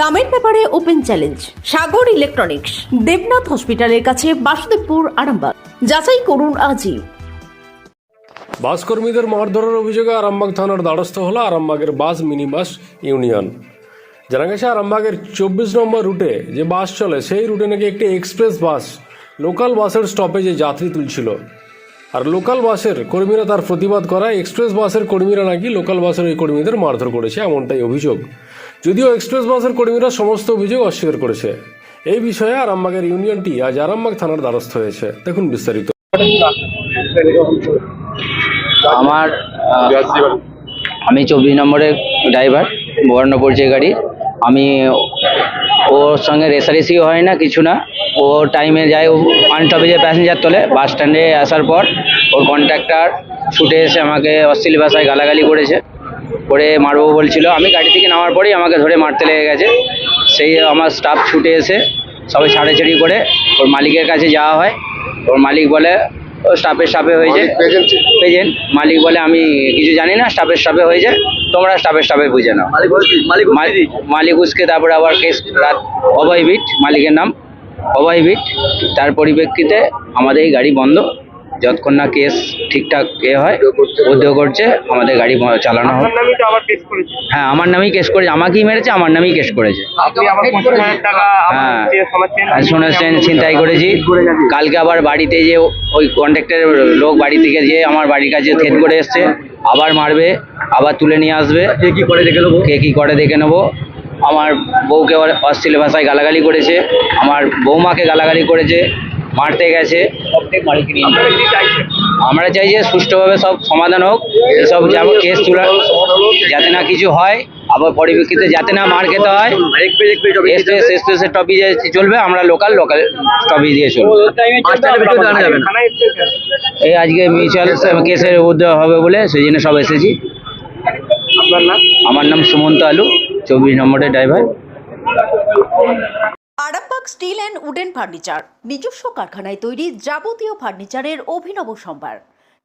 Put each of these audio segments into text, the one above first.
দামের ব্যাপারে open challenge, Sagar electronics, Debnath হসপিটালের কাছে বাসুদেবপুর, আরামবাগ। যাচাই করুন আজই। বাস কর্মীদের মারধরের অভিযোগে আরামবাগ থানার দ্বারস্থ হলো আরামবাগের বাস মিনি বাস ইউনিয়ন। জানা গেছে, আরামবাগের চব্বিশ নম্বর রুটে যে বাস চলে, সেই রুটে নাকি একটি এক্সপ্রেস বাস লোকাল বাসের স্টপেজে যাত্রী তুলছিল। আর লোকাল বাসের কর্মীরা তার প্রতিবাদ করায় এক্সপ্রেস বাসের কর্মীরা নাকি লোকাল বাসের ওই কর্মীদের মারধর করেছে, এমনটাই অভিযোগ। যদিও এক্সপ্রেস বাসের কর্মীরা সমস্ত অভিযোগ অস্বীকার করেছে। এই বিষয়ে আরামবাগের ইউনিয়নটি আজ আরামবাগ থানার দ্বারস্থ হয়েছে। দেখুন বিস্তারিত। আমার আমি চব্বিশ নম্বরের ড্রাইভার বর্ণ পরিচয় গাড়ি। আমি ওর সঙ্গে রেসারেসিও হয় না, কিছু না। ও টাইমে যায়, ও ওয়ান স্টপেজে প্যাসেঞ্জার তোলে। বাস স্ট্যান্ডে আসার পর ওর কন্ট্রাক্টর ছুটে এসে আমাকে অশ্লীল ভাষায় গালাগালি করেছে। করে মারবো বলছিল। আমি গাড়ি থেকে নামার পরেই আমাকে ধরে মারতে লেগে গেছে। সেই আমার স্টাফ ছুটে এসে সবাই ছাড়াছাড়ি করে ওর মালিকের কাছে যাওয়া হয়। ওর মালিক বলে ও স্টাফের স্টাফে হয়েছে। প্রেজেন্ট মালিক বলে আমি কিছু জানি না স্টাফের স্টাফে হয়েছে। তোমরা স্টাফের স্টাফে বুঝে নাও। মালিক মালিক উসকে তারপরে আবার কেস রাত অভয় বিট মালিকের নাম অভয় বিট তার পরিপ্রেক্ষিতে আমাদের এই গাড়ি বন্ধ। যতক্ষণ না কেস ঠিকঠাক এ হয় উদ্যোগ করছে আমাদের গাড়ি চালানো হয় আপনার নামই তো আবার কেস করেছে। হ্যাঁ আমার নামেই কেস করেছে আমাকেই মেরেছে আমার নামেই কেস করেছে। হ্যাঁ। আমার যে শুনেছেন ছিনতাই করেছি। কালকে আবার বাড়িতে যে ওই কন্ট্রাক্টরের লোক বাড়ি থেকে যে আমার বাড়ির কাছে থেট করে এসছে আবার মারবে আবার তুলে নিয়ে আসবে। কে কি করে দেখে নেব? কে কি করে দেখে নেব? আমার বউকে অশ্লীল ভাষায় গালাগালি করেছে আমার বৌমাকে গালাগালি করেছে মারতে গেছে। আমরা চাই যে সুষ্ঠুভাবে সব সমাধান হোক এসব যেমন কেস তোলা যাতে না কিছু হয় আবার পরিপ্রেক্ষিতে যাতে না মার খেতে হয়। এক্সপ্রেস এক্সপ্রেসের টপিজে চলবে আমরা লোকাল লোকাল টপি দিয়ে চলবো? এই আজকে মিউচুয়াল কেসের উদ্যোগ হবে বলে সেই জন্য সব এসেছি। আমার নাম সুমন্ত আলু চব্বিশ নম্বরের driver Arambagh steel and wooden furniture নিজস্ব কারখানায় তৈরি যাবতীয় ফার্নিচারের অভিনব সম্ভার।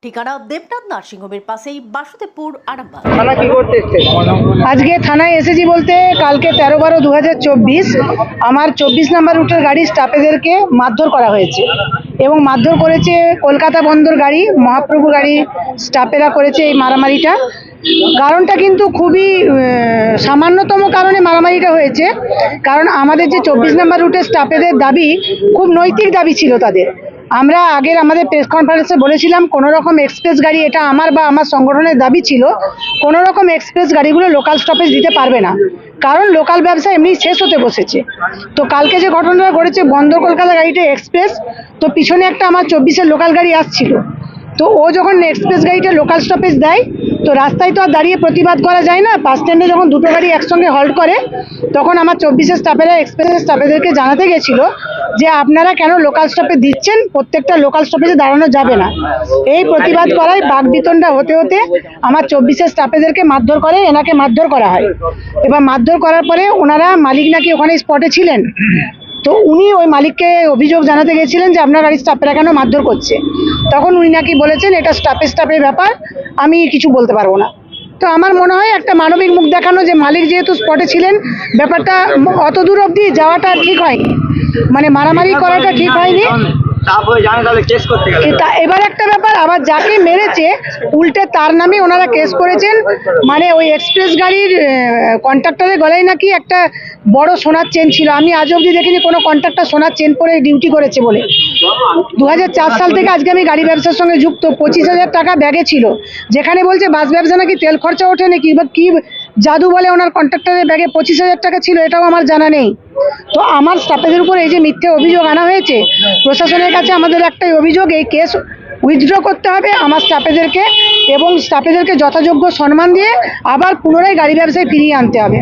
ঠিকানা দেবনাথ নার্সিংহোমের পাশেই বাসুদেবপুর আরামবাগ। থানা কি করতে আজকে থানায় এসেছি বলতে কালকে তেরো বারো দু হাজার চব্বিশ আমার চব্বিশ নাম্বার রুটের গাড়ি স্টাফেদেরকে মারধর করা হয়েছে এবং মারধর করেছে কলকাতা বন্দর গাড়ি মহাপ্রভু গাড়ি স্টাফেরা করেছে এই মারামারিটা। কারণটা কিন্তু খুবই সামান্যতম কারণে মারামারিটা হয়েছে। কারণ আমাদের যে চব্বিশ নাম্বার রুটের স্টাফেদের দাবি খুব নৈতিক দাবি ছিল তাদের। আমরা আগের আমাদের প্রেস কনফারেন্সে বলেছিলাম কোনো রকম এক্সপ্রেস গাড়ি, এটা আমার বা আমার সংগঠনের দাবি ছিল কোনো রকম এক্সপ্রেস গাড়িগুলো লোকাল স্টপেজ দিতে পারবে না। কারণ লোকাল ব্যবসা এমনি শেষ হতে বসেছে। তো কালকে যে ঘটনাটা ঘটেছে বন্দর কলকাতা গাড়িটা এক্সপ্রেস তো পিছনে একটা আমার চব্বিশের লোকাল গাড়ি আসছিল। তো ও যখন এক্সপ্রেস গাড়িটা লোকাল স্টপেজ দেয়, তো রাস্তায় তো আর দাঁড়িয়ে প্রতিবাদ করা যায় না। বাস স্ট্যান্ডে যখন দুটো গাড়ি একসঙ্গে হল্ট করে, তখন আমার চব্বিশের স্টাফেরা এক্সপ্রেসের স্টাফেদেরকে জানাতে গেছিল যে আপনারা কেন লোকাল স্টপে দিচ্ছেন? প্রত্যেকটা লোকাল স্টপেজে দাঁড়ানো যাবে না। এই প্রতিবাদ করায় বাগবিতনটা হতে হতে আমার চব্বিশের স্টাফেদেরকে মারধর করে, এনাকে মারধর করা হয়। এবার মারধর করার পরে ওনারা মালিক নাকি ওখানে স্পটে ছিলেন? তো উনি ওই মালিককে অভিযোগ জানাতে গেছিলেন যে আপনার গাড়ির স্টাফেরা কেন মারধর করছে। তখন উনি নাকি বলেছেন, এটা স্টাফে স্টাফের ব্যাপার, আমি কিছু বলতে পারব না। তো আমার মনে হয় একটা মানবিক মুখ দেখানো যে মালিক যেহেতু স্পটে ছিলেন, ব্যাপারটা অত দূর অবধি যাওয়াটা ঠিক হয়নি। মানে মারামারি করাটা ঠিক হয়নি। এটা এবার একটা ব্যাপার আবার যাকে মেরেছে, উল্টে তার নামে ওনারা কেস করেছেন। মানে ওই এক্সপ্রেস গাড়ির কন্ট্রাক্টরের গলায় নাকি একটা বড় সোনার চেন ছিল। আমি আজ অবধি দেখিনি কোনো কন্ট্রাক্টর সোনার চেন পরে ডিউটি করেছে বলে। দু হাজার চার সাল থেকে আজকে আমি গাড়ি ব্যবসার সঙ্গে যুক্ত। পঁচিশ হাজার টাকা ব্যাগে ছিল। যেখানে বলছে, বাস ব্যবসা নাকি তেল খরচা ওঠে নাকি বা কি জাদু বলে ওনার কন্ট্রাক্টরের ব্যাগে পঁচিশ হাজার টাকা ছিল, এটাও আমার জানা নেই। তো আমার স্টাফেদের উপর এই যে মিথ্যে অভিযোগ আনা হয়েছে, প্রশাসনের কাছে আমাদের একটাই অভিযোগ, এই কেস উইথড্র করতে হবে আমার স্টাফেদেরকে এবং স্টাফেদেরকে যথাযোগ্য সম্মান দিয়ে আবার পুনরায় গাড়ি ব্যবসায় ফিরিয়ে আনতে হবে।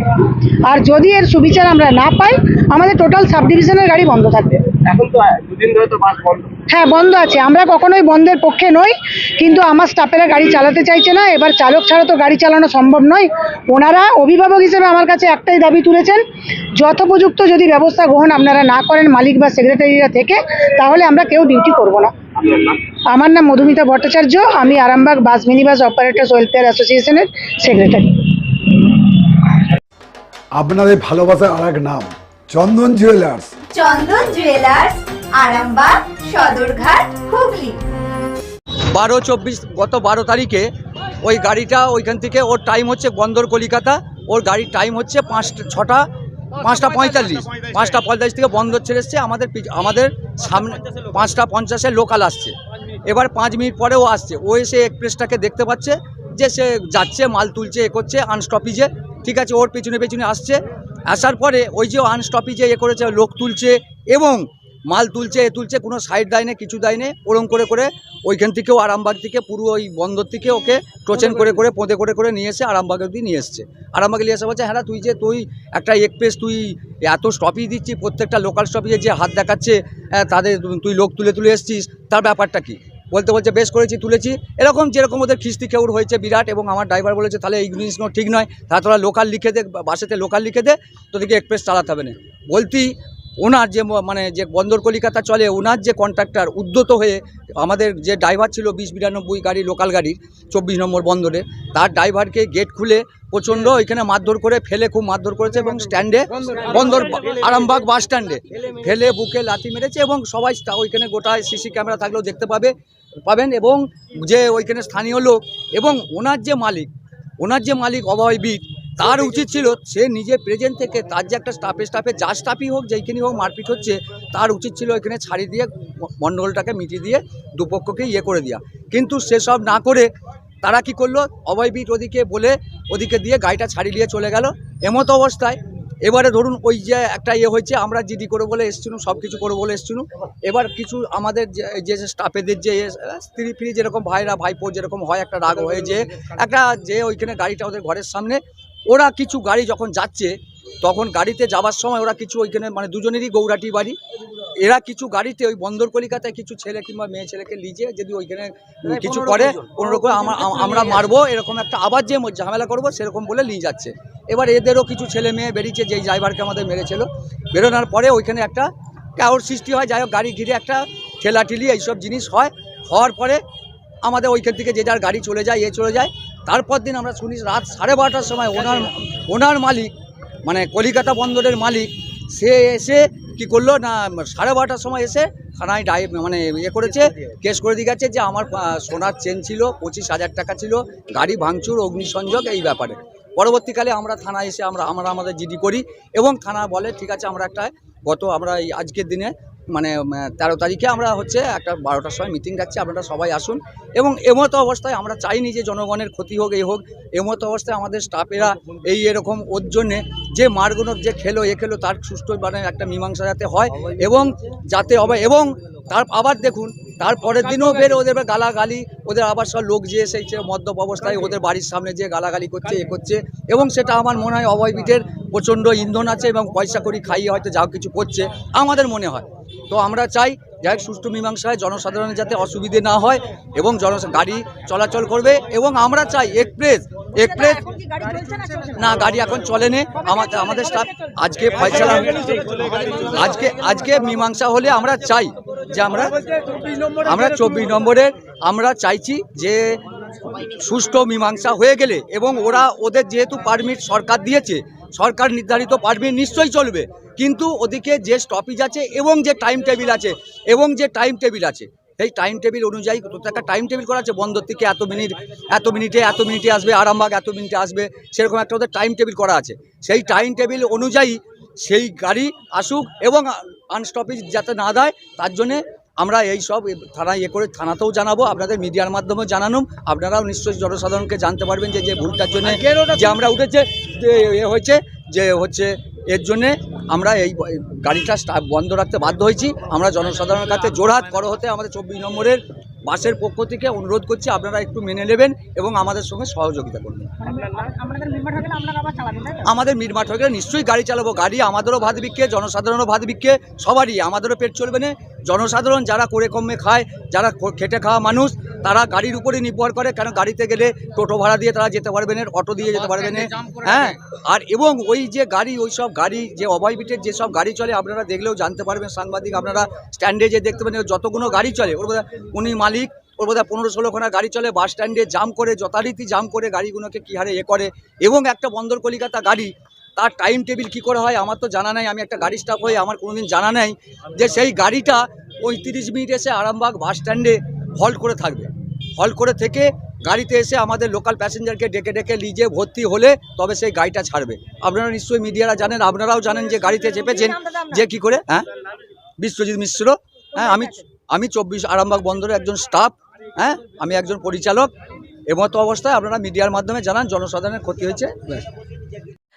আর যদি এর সুবিচার আমরা না পাই আমাদের টোটাল সাব ডিভিশনের গাড়ি বন্ধ থাকবে। এখন তো দুদিন ধরে তো বাস বন্ধ। হ্যাঁ বন্ধ আছে। আমরা কখনোই বন্ধের পক্ষে নই কিন্তু আমার স্টাফেরা গাড়ি চালাতে চাইছে না। এবার চালক ছাড়া তো গাড়ি চালানো সম্ভব নয়। ওনারা অভিভাবক হিসেবে আমার কাছে একটাই দাবি তুলেছেন যথোপযুক্ত যদি ব্যবস্থা গ্রহণ আপনারা না করেন মালিক বা সেক্রেটারিরা থেকে তাহলে আমরা কেউ ডিউটি করব না। আমার নাম মধুমিতা ভট্টাচার্য আমি Arambagh bus mini bus operators welfare অ্যাসোসিয়েশনের সেক্রেটারি। আপনাদের ভালোবাসার আর এক নাম চন্দন জুয়েলার্স। চন্দন জুয়েলার্স আরামবাগ সদরঘাট হুগলি। বারো চব্বিশ গত বারো তারিখে ওই গাড়িটা ওইখান থেকে ওর টাইম হচ্ছে বন্দর কলিকাতা ওর গাড়ির টাইম হচ্ছে পাঁচটা ছটা পাঁচটা পঁয়তাল্লিশ পাঁচটা পঁয়তাল্লিশ থেকে বন্দর ছেড়ে এসছে আমাদের পিছ- আমাদের সামনে পাঁচটা পঞ্চাশে লোকাল আসছে। এবার পাঁচ মিনিট পরে ও আসছে। ও এসে এক্সপ্রেসটাকে দেখতে পাচ্ছে যে সে যাচ্ছে, মাল তুলছে, এ করছে আনস্টপিজে ঠিক আছে, ওর পেছনে পেছনে আসছে। আসার পরে ওই যে আনস্টপিজে এ করেছে, লোক তুলছে এবং মাল তুলছে, এ তুলছে, কোনো সাইড দেয় না কিছু দেয় না ওরম করে করে ওইখান থেকেও আরামবাগ থেকে পুরো ওই বন্দর থেকে ওকে টোচেন করে করে, পোঁদে করে করে নিয়ে এসে আরামবাগ অব্দি নিয়ে এসছে। আরামবাগে নিয়ে এসে বলছে হ্যাঁ তুই যে, তুই একটা এক্সপ্রেস তুই এত স্টপেজ দিচ্ছি প্রত্যেকটা লোকাল স্টপেজে যে হাত দেখাচ্ছে তাদের, তুই লোক তুলে তুলে এসছিস, তার ব্যাপারটা কি? বলতে বলছে, বেশ করেছি, তুলেছি। এরকম যেরকম ওদের খিস্তি খেউর হয়েছে বিরাট এবং আমার ড্রাইভার বলেছে, তাহলে এই জিনিসগুলো ঠিক নয়। তাহলে তোরা লোকাল লিখে দে, বাসেতে লোকাল লিখে দে, তোদেরকে এক্সপ্রেস চালাতে হবে না। বলতি ওনার যে মানে যে বন্দর কলিকাতা চলে, ওনার যে কন্ট্রাক্টর উদ্যত হয়ে আমাদের যে ড্রাইভার ছিল বিশ বিরানব্বই গাড়ি লোকাল গাড়ির, চব্বিশ নম্বর বন্দরে, তার ড্রাইভারকে গেট খুলে প্রচণ্ড ওইখানে মারধর করে ফেলে, খুব মারধর করেছে এবং স্ট্যান্ডে বন্দর আরামবাগ বাস স্ট্যান্ডে ফেলে, বুকে লাথি মেরেছে এবং সবাই ওইখানে গোটা সিসি ক্যামেরা থাকলেও দেখতে পাবে। পাবেন এবং যে ওইখানে স্থানীয় লোক এবং ওনার যে মালিক, ওনার যে মালিক অভয়বিদ তার উচিত ছিল সে নিজে প্রেজেন্ট থেকে তার যে একটা স্টাফে স্টাফে যা স্টাফই হোক, যেইখানেই হোক মারপিট হচ্ছে, তার উচিত ছিল এখানে ছাড়ি দিয়ে মণ্ডলটাকে মিটিয়ে দিয়ে দুপক্ষকে ইয়ে করে দেওয়া কিন্তু সেসব না করে তারা কি করল? অভয়বিদ ওদিকে বলে, ওদিকে দিয়ে গাড়িটা ছাড়ি নিয়ে চলে গেল। এমতো অবস্থায় এবারে ধরুন ওই যে একটা ইয়ে হয়েছে, আমরা জিডি করে বলে এসছিলাম সব কিছু করে বলে এসছিলাম। এবার কিছু আমাদের যে যে স্টাফেদের যে, স্ত্রী ফ্রি যেরকম ভাইরা, ভাইপো যেরকম হয়, একটা রাগ হয়ে যে, একটা যে ওইখানে গাড়িটা ওদের ঘরের সামনে ওরা কিছু গাড়ি যখন যাচ্ছে তখন গাড়িতে যাবার সময় ওরা কিছু ওইখানে মানে দুজনেরই গৌরাটি বাড়ি। এরা কিছু গাড়িতে ওই বন্দর কলিকাতায় কিছু ছেলে কিংবা মেয়ে ছেলেকে লিজে যদি ওইখানে কিছু করে কোনোরকম আমরা মারবো এরকম একটা আবার যে ঝামেলা করব সেরকম বলে নিয়ে যাচ্ছে। এবার এদেরও কিছু ছেলে মেয়ে বেরিয়েছে যেই ড্রাইভারকে আমাদের মেরেছিল। বেরোনোর পরে ওইখানে একটা কাউর সৃষ্টি হয় যাই হোক গাড়ি ঘিরে একটা ঠেলাঠেলি এইসব জিনিস হয়। হওয়ার পরে আমাদের ওইখান থেকে যে যার গাড়ি চলে যায় এ চলে যায়। তারপর দিন আমরা শুনি রাত সাড়ে বারোটার সময় ওনার ওনার মালিক মানে কলিকাতা বন্দরের মালিক, সে এসে কি করল না, সাড়ে বারোটার সময় এসে থানায় ডাই মানে ইয়ে করেছে, কেস করে দিয়ে গেছে যে আমার সোনার চেন ছিল, পঁচিশ হাজার টাকা ছিল, গাড়ি ভাঙচুর, অগ্নিসংযোগ, এই ব্যাপারে। পরবর্তীকালে আমরা থানায় এসে আমরা আমরা আমাদের জিডি করি এবং থানা বলে, ঠিক আছে, আমরা একটা গত, আমরা এই আজকের দিনে মানে তেরো তারিখে আমরা হচ্ছে একটা বারোটার সময় মিটিং রাখছি আপনারা সবাই আসুন। এবং এমতো অবস্থায় আমরা চাইনি যে জনগণের ক্ষতি হোক, এই হোক, এমতো অবস্থায় আমাদের স্টাফেরা এই এরকম ওর জন্যে যে মারগুলোর যে খেলো, এ খেলো, তার সুষ্ঠু মানে একটা মীমাংসা যাতে হয় এবং যাতে হবে। এবং তার আবার দেখুন তারপরের দিনও বের ওদের গালাগালি, ওদের আবার সব লোক যে এসেছে মদ্যপ অবস্থায় ওদের বাড়ির সামনে যে গালাগালি করছে, এ করছে। এবং সেটা আমার মনে হয় অভয়বিটের প্রচণ্ড ইন্ধন আছে এবং পয়সা করি খাইয়ে হয়তো যা কিছু করছে, আমাদের মনে হয়। তো আমরা চাই, যাই সুষ্ঠু মীমাংসায় জনসাধারণের যাতে অসুবিধে না হয় এবং জন গাড়ি চলাচল করবে এবং আমরা চাই এক্সপ্রেস এক্সপ্রেস না, গাড়ি এখন চলেনি। আমাদের আমাদের স্টাফ আজকে ফয়সালা আজকে আজকে মীমাংসা হলে আমরা চাই যে আমরা আমরা চব্বিশ নম্বরের আমরা চাইছি যে সুষ্ঠু মীমাংসা হয়ে গেলে এবং ওরা ওদের যেহেতু পারমিট সরকার দিয়েছে সরকার নির্ধারিত পারমিট নিশ্চয়ই চলবে। কিন্তু ওদিকে যে স্টপেজ আছে এবং যে টাইম টেবিল আছে, এবং যে টাইম টেবিল আছে, সেই টাইম টেবিল অনুযায়ী একটা টাইম টেবিল করা আছে, বন্দর থেকে এত মিনিট এত মিনিটে এত মিনিটে আসবে, আরামবাগ এত মিনিটে আসবে, সেরকম একটা ওদের টাইম টেবিল করা আছে। সেই টাইম টেবিল অনুযায়ী সেই গাড়ি আসুক এবং আনস্টপেজ যাতে না দেয় তার জন্যে আমরা এই সব থানায় ইয়ে করে থানাতেও জানাব আপনাদের মিডিয়ার মাধ্যমে জানানো আপনারাও নিশ্চয়ই জনসাধারণকে জানতে পারবেন যে যে ভুলটার জন্য যে আমরা উঠেছে যে এ হয়েছে যে হচ্ছে এর জন্যে আমরা এই গাড়িটা বন্ধ রাখতে বাধ্য হয়েছি। আমরা জনসাধারণের কাছে জোরহাত করো হতে আমাদের চব্বিশ নম্বরের বাসের পক্ষ থেকে অনুরোধ করছি আপনারা একটু মেনে নেবেন এবং আমাদের সঙ্গে সহযোগিতা করবেন আমাদের মিটমাট হয়ে গেলে নিশ্চয়ই গাড়ি চালাবো। গাড়ি আমাদেরও ভাত বিক্ষে জনসাধারণও ভাত বিক্ষে সবারই আমাদেরও পেট চলবে না। জনসাধারণ যারা করে কমে খায় যারা খেটে খাওয়া মানুষ তারা গাড়ির উপরে নির্ভর করে কেন গাড়িতে গেলে টোটো ভাড়া দিয়ে তারা যেতে পারবে না অটো দিয়ে যেতে পারবে না। হ্যাঁ আর এবং ওই যে গাড়ি ওই সব গাড়ি যে অভয় বিটের যেসব গাড়ি চলে আপনারা দেখলেও জানতে পারবেন সাংবাদিক আপনারা স্ট্যান্ডে যে দেখতে পাবেন যতগুলো গাড়ি চলে ওর উনি মালিক ওর বোধহয় পনেরো ষোলোখানা গাড়ি চলে বাস স্ট্যান্ডে জাম করে যথারীতি জাম করে গাড়িগুলোকে কী হারে এ করে। এবং একটা বন্দর কলিকাতা গাড়ি তার টাইম টেবিল কী করে হয় আমার তো জানা নেই, আমি একটা গাড়ি স্টাফ হয়ে আমার কোনোদিন জানা নেই যে সেই গাড়িটা পঁয়ত্রিশ মিনিট এসে আরামবাগ বাস স্ট্যান্ডে হল্ট করে থাকবে। হল্ট করে থেকে গাড়িতে এসে আমাদের লোকাল প্যাসেঞ্জারকে ডেকে ডেকে লিজে ভর্তি হলে তবে সেই গাড়িটা ছাড়বে। আপনারা নিশ্চয়ই মিডিয়ারা জানেন, আপনারাও জানেন যে গাড়িতে চেপেছেন যে কি করে হ্যাঁ? বিশ্বজিৎ মিশ্র হ্যাঁ আমি আমি চব্বিশ আরামবাগ বন্দরের একজন স্টাফ হ্যাঁ আমি একজন পরিচালক। এমতো অবস্থায় আপনারা মিডিয়ার মাধ্যমে জানান, জনসাধারণের ক্ষতি হয়েছে।